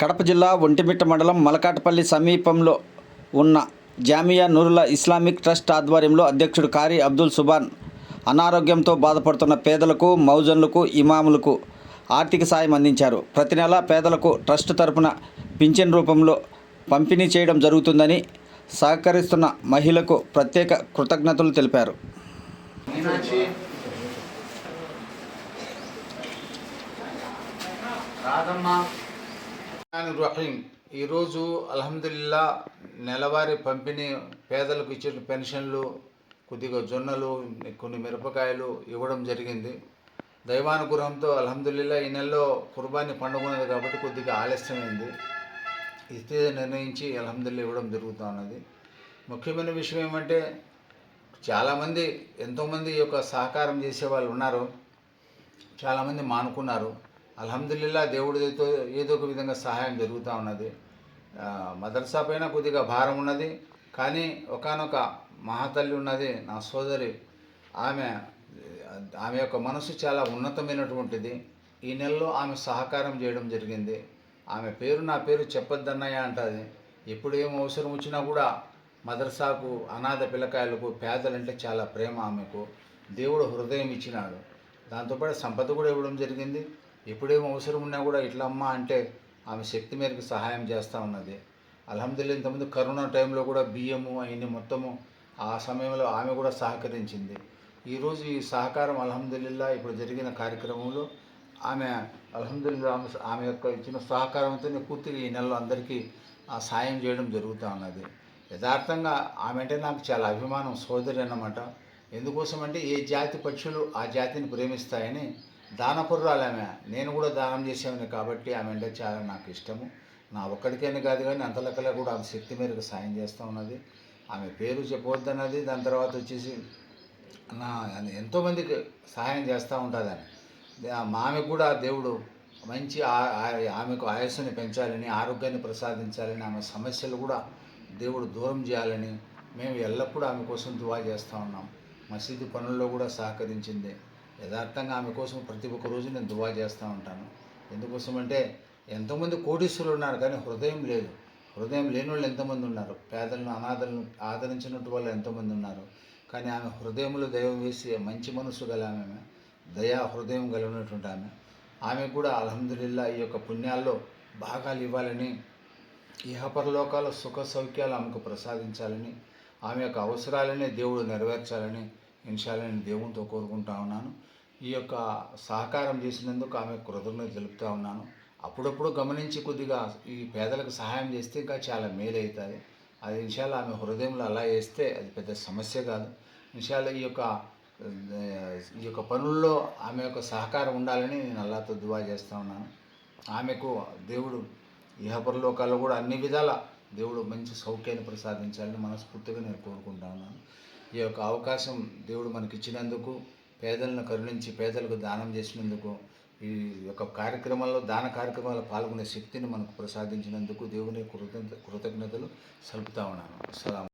కడప జిల్లా ఒంటిమిట్ట మండలం మలకాటపల్లి సమీపంలో ఉన్న జామియా నూరుల ఇస్లామిక్ ట్రస్ట్ ఆధ్వర్యంలో అధ్యక్షుడు కారి అబ్దుల్ సుబాన్ అనారోగ్యంతో బాధపడుతున్న పేదలకు మౌజన్లకు ఇమాములకు ఆర్థిక సాయం అందించారు. ప్రతి నెల పేదలకు ట్రస్ట్ తరపున పింఛన్ రూపంలో పంపిణీ చేయడం జరుగుతుందని సహకరిస్తున్న మహిళకు ప్రత్యేక కృతజ్ఞతలు తెలిపారు. మీనాక్షి అని రహీం ఈరోజు అల్హమ్దుల్లా నెలవారీ పంపిణీ పేదలకు ఇచ్చిన పెన్షన్లు కొద్దిగా జొన్నలు కొన్ని మిరపకాయలు ఇవ్వడం జరిగింది. దైవానుగ్రహంతో అల్హమ్దుల్లా ఈ నెలలో కుర్బానీ పండుగ ఉన్నది కాబట్టి కొద్దిగా ఆలస్యమైంది. ఇస్తే నిర్ణయించి అల్హమ్దుల్లా ఇవ్వడం జరుగుతూ ఉన్నది. ముఖ్యమైన విషయం ఏమంటే చాలామంది ఎంతోమంది ఈ యొక్క సహకారం చేసే వాళ్ళు ఉన్నారు. చాలామంది మానుకున్నారు. అల్హమ్దుల్లా దేవుడితో ఏదో ఒక విధంగా సహాయం జరుగుతూ ఉన్నది. మదర్సా పైన కొద్దిగా భారం ఉన్నది కానీ ఒకానొక మహాతల్లి ఉన్నది నా సోదరి. ఆమె ఆమె యొక్క మనసు చాలా ఉన్నతమైనటువంటిది. ఈ నెలలో ఆమె సహకారం చేయడం జరిగింది. ఆమె పేరు నా పేరు చెప్పొద్దన్నయ్య అంటుంది. ఎప్పుడు ఏం అవసరం వచ్చినా కూడా మదర్సాకు అనాథ పిల్లకాయలకు పేదలంటే చాలా ప్రేమ ఆమెకు. దేవుడు హృదయం ఇచ్చినాడు. దాంతోపాటు సంపద కూడా ఇవ్వడం జరిగింది. ఎప్పుడేం అవసరం ఉన్నా కూడా ఇట్లా అమ్మ అంటే ఆమె శక్తి మేరకు సహాయం చేస్తూ ఉన్నది. అల్హమ్దుల్లా ఇంతకుముందు కరోనా టైంలో కూడా బియ్యము అవన్నీ మొత్తము ఆ సమయంలో ఆమె కూడా సహకరించింది. ఈరోజు ఈ సహకారం అల్హమ్దుల్లా ఇప్పుడు జరిగిన కార్యక్రమంలో ఆమె అల్హమ్దుల్లా ఆమె యొక్క ఇచ్చిన సహకారంతోనే పూర్తిగా ఈ నెలలో అందరికీ ఆ సాయం చేయడం జరుగుతూ ఉన్నది. యథార్థంగా ఆమె అంటే నాకు చాలా అభిమానం సోదరి అన్నమాట. ఎందుకోసం అంటే ఏ జాతి పక్షులు ఆ జాతిని ప్రేమిస్తాయని దానపుర్రాలు ఆమె. నేను కూడా దానం చేసేవాని కాబట్టి ఆమె అంటే చాలా నాకు ఇష్టము. నా ఒక్కడికైనా కాదు కానీ అంత లెక్కలో కూడా ఆమె శక్తి మేరకు సాయం చేస్తూ ఉన్నది. ఆమె పేరు చెప్పవద్దన్నది దాని తర్వాత వచ్చేసి నా ఎంతోమందికి సహాయం చేస్తూ ఉంటుంది ఆమె. ఆమెకు కూడా దేవుడు మంచి ఆమెకు ఆయుస్సుని పెంచాలని ఆరోగ్యాన్ని ప్రసాదించాలని ఆమె సమస్యలు కూడా దేవుడు దూరం చేయాలని మేము ఎల్లప్పుడూ ఆమె కోసం దువా చేస్తూ ఉన్నాం. మసీదు పనుల్లో కూడా సహకరించింది. యథార్థంగా ఆమె కోసం ప్రతి ఒక్క రోజు నేను దువా చేస్తూ ఉంటాను. ఎందుకోసం అంటే ఎంతోమంది కోటీశ్వరులు ఉన్నారు కానీ హృదయం లేదు. హృదయం లేని వాళ్ళు ఎంతమంది ఉన్నారు? పేదలను అనాథలను ఆదరించినట్టు వాళ్ళు ఎంతోమంది ఉన్నారు? కానీ ఆమె హృదయంలో దైవం వేసి మంచి మనసు గల ఆమె. దయా హృదయం కలిగినటువంటి ఆమె. ఆమె కూడా అల్హమ్దులిల్లా ఈ యొక్క పుణ్యాల్లో భాగాలు ఇవ్వాలని ఇహపరలోకాల సుఖ సౌఖ్యాలు ఆమెకు ప్రసాదించాలని ఆమె యొక్క అవసరాలనే దేవుడు నెరవేర్చాలని ఇన్షాల్లా నేను దేవునితో కోరుకుంటా ఉన్నాను. ఈ యొక్క సహకారం చేసినందుకు ఆమె కృతజ్ఞత తెలుపుతూ ఉన్నాను. అప్పుడప్పుడు గమనించి కొద్దిగా ఈ పేదలకు సహాయం చేస్తే ఇంకా చాలా మేలు అవుతుంది అది ఇన్షాల్ ఆమె హృదయంలో అలా వేస్తే అది పెద్ద సమస్య కాదు. ఇన్షాల్ ఈ యొక్క ఈ యొక్క పనుల్లో ఆమె యొక్క సహకారం ఉండాలని నేను అల్లాతో దువా చేస్తూ ఉన్నాను. ఆమెకు దేవుడు ఇహపరలోకాల్లో కూడా అన్ని విధాల దేవుడు మంచి సౌఖ్యాన్ని ప్రసాదించాలని మనస్ఫూర్తిగా నేను కోరుకుంటా ఉన్నాను. ఈ యొక్క అవకాశం దేవుడు మనకి ఇచ్చినందుకు పేదలను కరుణించి పేదలకు దానం చేసినందుకు ఈ యొక్క కార్యక్రమాల్లో దాన కార్యక్రమాల్లో పాల్గొనే శక్తిని మనకు ప్రసాదించినందుకు దేవుని కృత కృతజ్ఞతలు సలుపుతా ఉన్నాను. అస్సలాం